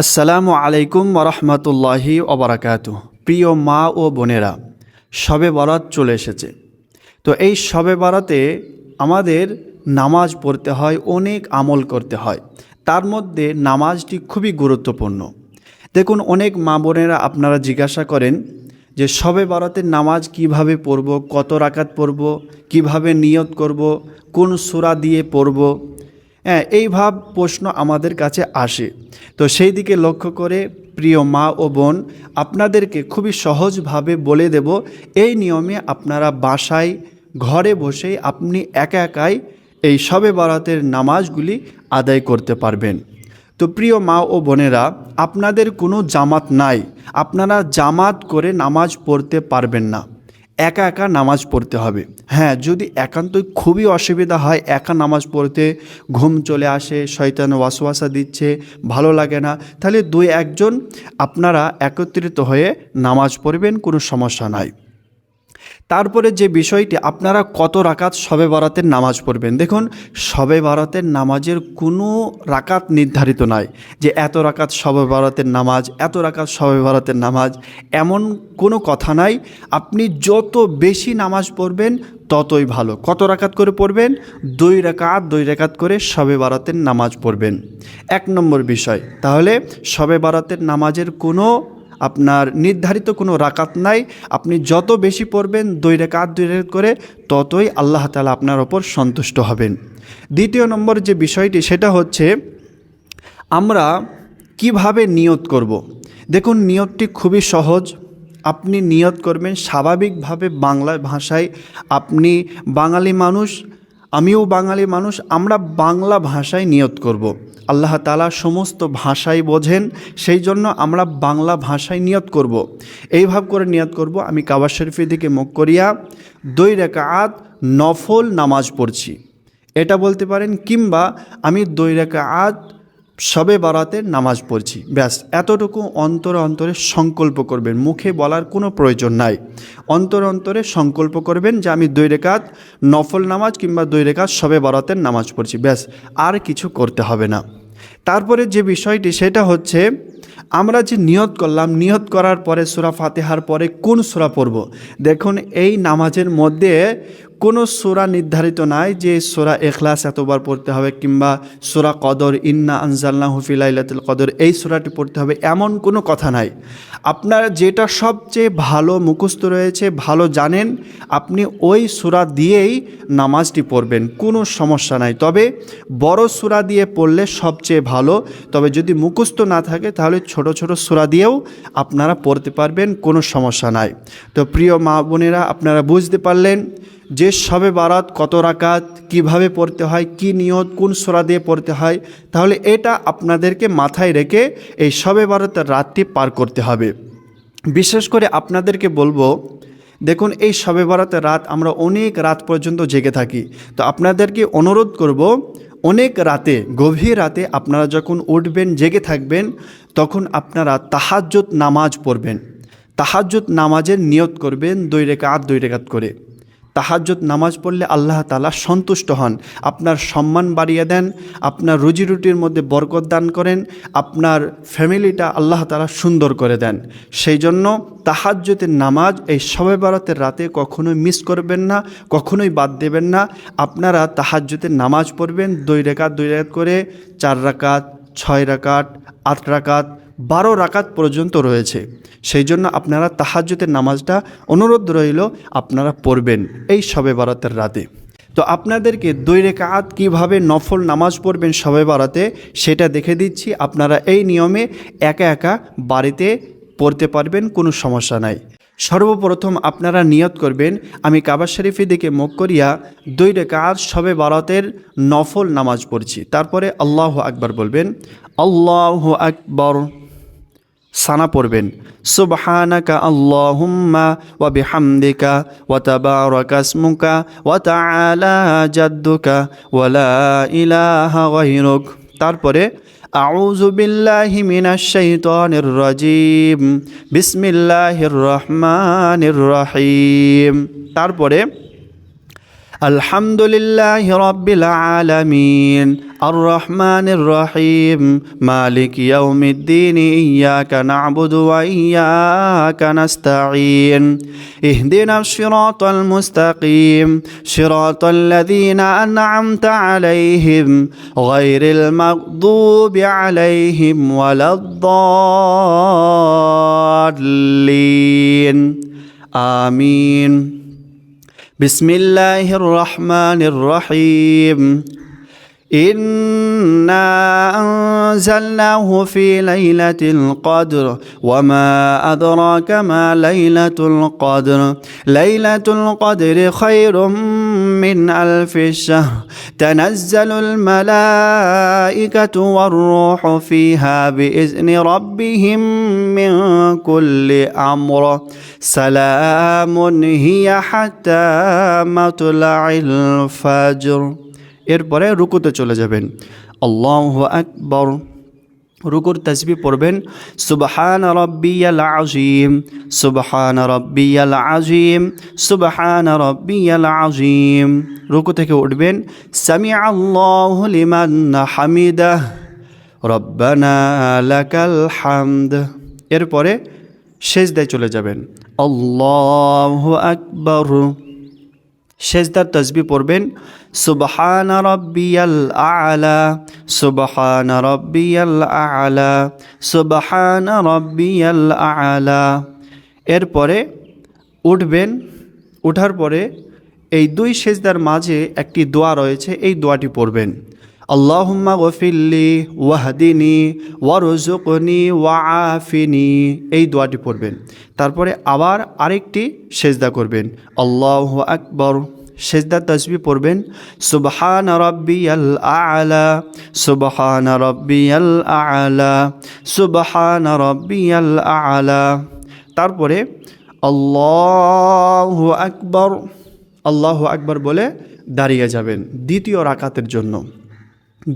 আসসালামু আলাইকুম ওরহমতুল্লাহি ওবরাকাতু। প্রিয় মা ও বোনেরা, শবে বরাত চলে এসেছে। তো এই শবে বরাতে আমাদের নামাজ পড়তে হয়, অনেক আমল করতে হয়। তার মধ্যে নামাজটি খুবই গুরুত্বপূর্ণ। দেখুন, অনেক মা বোনেরা আপনারা জিজ্ঞাসা করেন যে শবে বরাতের নামাজ কীভাবে পড়ব, কত রাকাত পড়ব, কীভাবে নিয়ত করব, কোন সূরা দিয়ে পড়ব হ্যাঁ এই ভাব প্রশ্ন আমাদের কাছে আসে। তো সেই দিকে লক্ষ্য করে প্রিয় মা ও বোন, আপনাদেরকে খুবই সহজভাবে বলে দেব, এই নিয়মে আপনারা বাসায়, ঘরে বসেই আপনি একা একাই এই শবে বারাতের নামাজগুলি আদায় করতে পারবেন। তো প্রিয় মা ও বোনেরা, আপনাদের কোনো জামাত নাই। আপনারা জামাত করে নামাজ পড়তে পারবেন না। একা একা নামাজ পড়তে হবে। হ্যাঁ যদি একান্তই খুবই অসুবিধা হয়, একা নামাজ পড়তে, ঘুম চলে আসে, শয়তান ওয়াসওয়াসা দিচ্ছে, ভালো লাগে না, তাহলে দুই একজন আপনারা একত্রিত হয়ে নামাজ পড়বেন, কোনো সমস্যা নাই। তারপরে যে বিষয়টি, আপনারা কত রাকাত শবে বারাতের নামাজ পড়বেন? দেখুন, শবে বারাতের নামাজের কোনো রাকাত নির্ধারিত নয় যে এত রাকাত শবে বারাতের নামাজ, এত রাকাত শবে বারাতের নামাজ, এমন কোনো কথা নাই। আপনি যত বেশি নামাজ পড়বেন, ততই ভালো। কত রাকাত করে পড়বেন? দুই রাকাত দুই রাকাত করে শবে বারাতের নামাজ পড়বেন। এক নম্বর বিষয়, তাহলে শবে বারাতের নামাজের কোনো আপনার নির্ধারিত কোনো রাকাত নাই আপনি যত বেশি পড়বেন, দুই রেখাত দুই রেখাত করে ততই আল্লাহ তালা আপনার ওপর সন্তুষ্ট হবেন দ্বিতীয় নম্বর যে বিষয়টি, সেটা হচ্ছে আমরা কীভাবে নিয়ত করব। দেখুন, নিয়তটি খুবই সহজ আপনি নিয়ত করবেন, স্বাভাবিকভাবে বাংলা ভাষায় আপনি বাঙালি মানুষ, আমিও বাঙালি মানুষ, আমরা বাংলা ভাষায় নিয়ত করব। আল্লাহ তালা সমস্ত ভাষাই বোঝেন, সেই জন্য আমরা বাংলা ভাষায় নিয়ত করব। এইভাব করে নিয়ত করব, আমি কাবা শরীফের দিকে মুখ করিয়া দুই রেখাত নফল নামাজ পড়ছি এটা বলতে পারেন কিংবা আমি দুই রেখাত সবে বারাতে নামাজ পড়ছি। ব্যাস, এতটুকু অন্তরে অন্তরে সংকল্প করবেন। মুখে বলার কোনো প্রয়োজন নাই। অন্তর অন্তরে সংকল্প করবেন যে আমি দুই রেখাত নফল নামাজ কিংবা দুই রেখাত সবে বারাতের নামাজ পড়ছি। ব্যাস, আর কিছু করতে হবে না। তারপরে যে বিষয়টি, সেটা হচ্ছে আমরা যে নিয়ত করলাম, নিয়ত করার পরে সুরা ফাতেহার পরে কোন সুরা পড়ব? দেখুন, এই নামাজের মধ্যে কোনো সোরা নির্ধারিত নাই যে সোরা এখলাস এতবার পড়তে হবে কিংবা সোরা কদর, ইন্না আনজাল্লা হুফিলাইলাতুল কদর এই সোরাটি পড়তে হবে এমন কোনো কথা নাই। আপনার যেটা সবচেয়ে ভালো মুখস্থ রয়েছে, ভালো জানেন, আপনি ওই সোরা দিয়েই নামাজটি পড়বেন, কোনো সমস্যা নাই। তবে বড় সুরা দিয়ে পড়লে সবচেয়ে ভালো, তবে যদি মুখস্থ না থাকে তাহলে ছোট ছোট সুরা দিয়েও আপনারা পড়তে পারবেন, কোনো সমস্যা নাই। তো প্রিয় মা বোনেরা, আপনারা বুঝতে পারলেন যে সবে বারাত কত রাকাত, কীভাবে পড়তে হয়, কি নিয়ত, কোন সোরা দিয়ে পড়তে হয়, তাহলে এটা আপনাদেরকে মাথায় রেখে এই সবে বারাতের রাতটি পার করতে হবে। বিশেষ করে আপনাদেরকে বলব, দেখুন এই সবে বারাতের রাত আমরা অনেক রাত পর্যন্ত জেগে থাকি। তো আপনাদেরকে অনুরোধ করব, অনেক রাতে, গভীর রাতে আপনারা যখন উঠবেন, জেগে থাকবেন, তখন আপনারা তাহাজ্জত নামাজ পড়বেন। তাহাজ্জত নামাজের নিয়ত করবেন দুই রেখাত দুই রেখাত করে। তাহাজ্জত নামাজ পড়লে আল্লাহ তালা সন্তুষ্ট হন। আপনার সম্মান বাড়িয়ে দেন, আপনার রুজি রুটির মধ্যে বরকত দান করেন, আপনার ফ্যামিলিটা আল্লাহ তালা সুন্দর করে দেন। সেই জন্য তাহাজ্জতের নামাজ এই সবে বারাতের রাতে কখনোই মিস করবেন না, কখনোই বাদ দেবেন না। আপনারা তাহাজ্জতের নামাজ পড়বেন, দুই রেখাত দুই রেখাত করে, চার রাকাত ছয় রাকাত আট রাকাত বারো রাকাত পর্যন্ত রয়েছে। সেই জন্য আপনারা তাহাজ্যতের নামাজটা অনুরোধ রইল আপনারা পড়বেন এই সবে বারাতের রাতে। তো আপনাদেরকে দুই রেখাত কীভাবে নফল নামাজ পড়বেন সবে বারাতে সেটা দেখে দিচ্ছি। আপনারা এই নিয়মে একা একা বাড়িতে পড়তে পারবেন, কোনো সমস্যা নাই। সর্বপ্রথম আপনারা নিয়ত করবেন, আমি কাবা শরীফের দিকে মুখ করিয়া দুই রেখাত সবে বারাতের নফল নামাজ পড়ছি। তারপরে আল্লাহ আকবার বলবেন, আল্লাহ আকবর। সানা পড়বেন। সুবহানাকা আল্লাহুম্মা ওয়া বিহামদিকা ওয়া তাবারাকাসমুকা ওয়া তাআলা জাদ্দুকা ওয়া লা ইলাহা গায়রুক তারপরে, আউযু বিল্লাহি মিনাশ শাইতানির রাজিম, বিসমিল্লাহির রহমানির রহিম। তারপরে, আলহামদুলিল্লাহি রাব্বিল আলামিন الرحمن الرحيم. مالك يوم الدين إياك نعبد وإياك نستعين. اهدنا الصراط المستقيم. صراط الذين أنعمت عليهم غير المغضوب عليهم ولا الضالين. آمين. بسم الله الرحمن الرحيم. إنا أنزلناه في ليلة القدر وما أدراك ما ليلة القدر ليلة القدر خير من ألف شهر تنزل الملائكة والروح فيها بإذن ربهم من كل أمر سلام هي حتى مطلع الفجر এরপরে রুকুতে চলে যাবেন। আল্লাহ আকবর। রুকুর তসবি পড়বেন, সুবহান রব্বিয়াল আজিম সুবহান রব্বিয়াল আজিম সুবহান রব্বিয়াল আজিম রুকু থেকে উঠবেন সামি আল্লাহ লিমান হামিদাহ, রব্বানা লাকাল হামদ। এরপরে শেষদায় চলে যাবেন, আল্লাহ আকবর। শেষদার তসবি পড়বেন সুবহান রব্বিয়াল আলা, সুবহান রব্বিয়াল আলা, সুবহান রব্বিয়াল আলা। এরপরে উঠবেন ওঠার পরে এই দুই সেজদার মাঝে একটি দোয়া রয়েছে, এই দোয়াটি পড়বেন। আল্লাহুম্মা গফিল্লি ওয়াহদিনি ওয়ারজুকনি ওয়াআফিনি, এই দোয়াটি পড়বেন। তারপরে আবার আরেকটি সেজদা করবেন। আল্লাহ আকবর। সেজদা তসবি পড়বেন। সুবহান রব্বিয়াল আলা, সুবহান রব্বিয়াল আলা, সুবহান রব্বিয়াল আলা। তারপরে আল্লাহ আকবর আল্লাহ আকবর বলে দাঁড়িয়ে যাবেন দ্বিতীয় রাকাতের জন্য।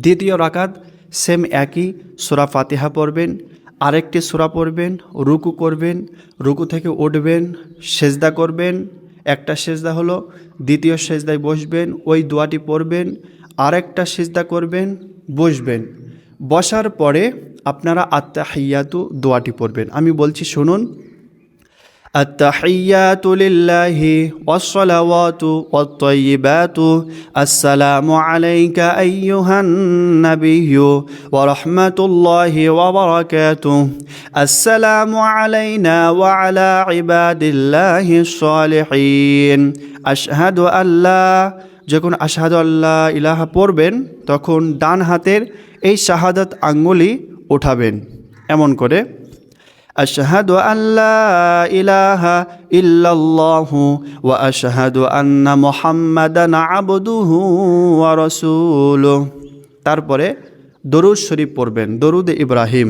দ্বিতীয় রাকাত সেম একই সুরা ফাতিহা পড়বেন, আরেকটি সুরা পড়বেন, রুকু করবেন, রুকু থেকে উঠবেন, সেজদা করবেন একটা সেজদা হলো, দ্বিতীয় সেজদায় বসবেন, ওই দোয়াটি পড়বেন, আরেকটা সেজদা করবেন, বসবেন। বসার পরে আপনারা আত্মা হাইয়াতু দোয়াটি পড়বেন। আমি বলছি, শুনুন التحيات لله والصلوات والطيبات السلام عليك أيها النبي ورحمة الله وبركاته السلام علينا وعلى عباد الله الصالحين أشهد أن لا যখন আশাহাদু আল্লাহ ইলাহা পড়বেন তখন ডান হাতের এই শাহাদাত আঙ্গুলি উঠাবেন এমন করে أشهد أن لا إله إلا الله وأشهد أن محمدا عبده ورسوله তারপরে দরুদ শরীফ পড়বেন দরুদ ইব্রাহিম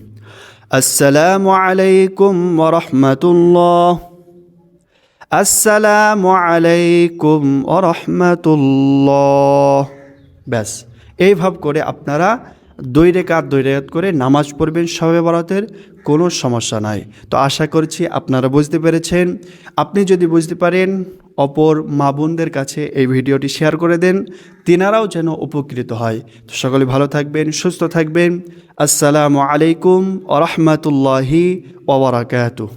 আসসালামু আলাইকুম ওরহমতুল্লাহ। আসসালামু আলাইকুম ওরহমতুল্লাহ। ব্যাস এইভাবে করে আপনারা দুই রেখাত দুই রেখাত করে নামাজ পড়বেন সবে বরাতের, কোনো সমস্যা নাই। তো আশা করছি আপনারা বুঝতে পেরেছেন। আপনি যদি বুঝতে পারেন অপর মা বোনদের কাছে এই ভিডিওটি শেয়ার করে দেন। তিনারাও যেন উপকৃত হয়। তো সকলে ভালো থাকবেন, সুস্থ থাকবেন। আসসালামু আলাইকুম ওরহমতুল্লাহি ওবরাকাতুহ